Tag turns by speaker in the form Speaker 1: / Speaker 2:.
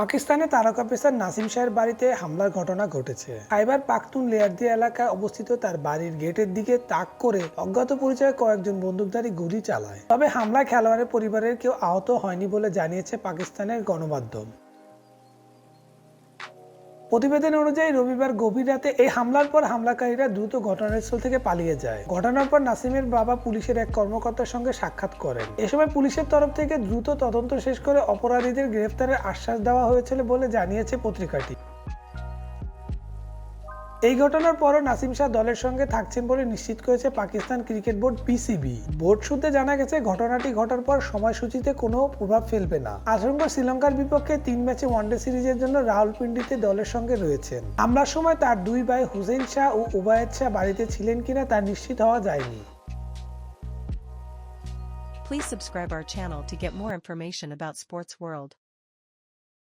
Speaker 1: পাকিস্তানে তারকা পেসার নাসিম শাহের বাড়িতে হামলার ঘটনা ঘটেছে। খাইবার পাখতুন লেয়ারদি এলাকায় অবস্থিত তার বাড়ির গেটের দিকে তাক করে অজ্ঞাত পরিচয়ে কয়েকজন বন্দুকধারী গুলি চালায়। তবে হামলা খেলোয়াড়ের পরিবারের কেউ আহত হয়নি বলে জানিয়েছে পাকিস্তানের গণমাধ্যম। প্রতিবেদন অনুযায়ী রবিবার গভীর রাতে এই হামলার পর হামলাকারীরা দ্রুত ঘটনাস্থল থেকে পালিয়ে যায়। ঘটনার পর নাসিমের বাবা পুলিশের এক কর্মকর্তার সঙ্গে সাক্ষাৎ করেন। এ সময় পুলিশের তরফ থেকে দ্রুত তদন্ত শেষ করে অপরাধীদের গ্রেফতারের আশ্বাস দেওয়া হয়েছিল বলে জানিয়েছে পত্রিকাটি। এই ঘটনার পরও নাসিম শাহ দলের সঙ্গে থাকছেন বলে নিশ্চিত করেছে Pakistan cricket board PCB. Board সূত্রে জানা গেছে, ঘটনাটি ঘটার পর সময়সূচিতে কোনো প্রভাব ফেলবে না। আশঙ্কা, শ্রীলঙ্কার বিপক্ষে তিন ম্যাচে ওয়ানডে সিরিজের জন্য রাহুলপিন্ডিতে দলের সঙ্গে রয়েছেন। হামলার সময় তার দুই ভাই হুসেন শাহ ও উবায়েদ শাহ বাড়িতে ছিলেন কিনা তা নিশ্চিত হওয়া যায়নি।
Speaker 2: Please subscribe our channel to get more information about Sports World.